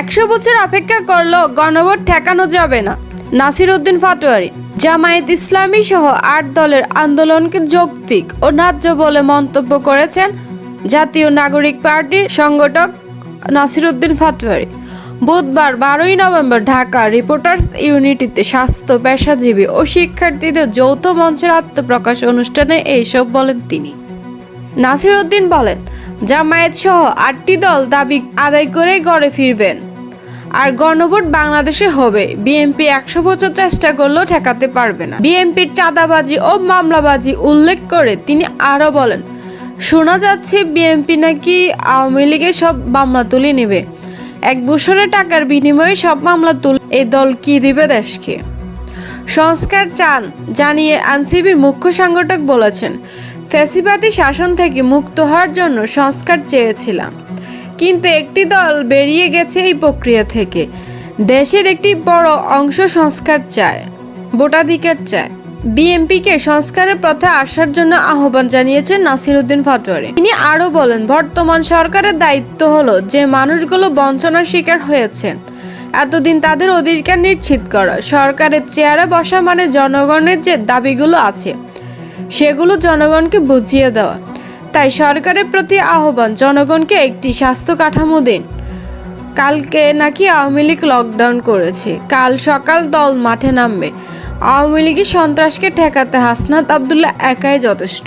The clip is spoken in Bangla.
একশো বছর অপেক্ষা করলেও গণভোট ঠেকানো যাবে না। নাসির উদ্দিন ফাটোয়ারি জামায়াত ইসলামী সহ আট দলের আন্দোলনকে যৌক্তিক ও ন্যায্য বলে মন্তব্য করেছেন জাতীয় নাগরিক পার্টির সংগঠক নাসির উদ্দিন ফাটোয়ারি বুধবার বারোই নভেম্বর ঢাকা রিপোর্টার্স ইউনিটিতে স্বাস্থ্য, পেশাজীবী ও শিক্ষার্থীদের যৌথ মঞ্চের আত্মপ্রকাশ অনুষ্ঠানে এইসব বলেন তিনি। নাসির উদ্দিন বলেন, জামায়াত সহ আটটি দল দাবি আদায় করে গড়ে ফিরবেন। আর গণভোট বাংলাদেশে হবে। বিএনপি একশো বছর চেষ্টা করলেও ঠেকাতে পারবে না। বিএনপির চাঁদাবাজি ও মামলাবাজি উল্লেখ করে তিনি আরও বলেন, শোনা যাচ্ছে বিএনপি নাকি আওয়ামী লীগের সব মামলা তুলে নেবে। এক বছরের টাকার বিনিময়ে সব মামলা তুলে এই দল কি দিবে দেশকে? সংস্কার চান জানিয়ে আনসিবির মুখ্য সংগঠক বলেছেন, ফ্যাসিবাদী শাসন থেকে মুক্ত হওয়ার জন্য সংস্কার চেয়েছিলাম। কিন্তু একটি দল বেরিয়ে গেছে এই প্রক্রিয়া থেকে। দেশের একটি বড় অংশ সংস্কার চায়, ভোটাধিকার চায়। বিএনপিকে সংস্কারের পথে আসার জন্য আহ্বান জানিয়েছেন নাসিরউদ্দিন পাটোয়ারি তিনি আরও বলেন, বর্তমান সরকারের দায়িত্ব হলো যে মানুষগুলো বঞ্চনার শিকার হয়েছে এতদিন তাদের অধিকার নিশ্চিত করা, সরকারের চেয়ারে বসা মানে জনগণের যে দাবিগুলো আছে, সেগুলো জনগণকে বুঝিয়ে দেওয়া। তাই সরকারের প্রতি আহ্বান, জনগণকে একটি স্বাস্থ্য কাঠামো দিন। কালকে নাকি আওয়ামী লীগ লকডাউন করেছে। কাল সকাল দল মাঠে নামবে। আওয়ামী লীগের সন্ত্রাসকে ঠেকাতে হাসনাত আবদুল্লাহ একাই যথেষ্ট।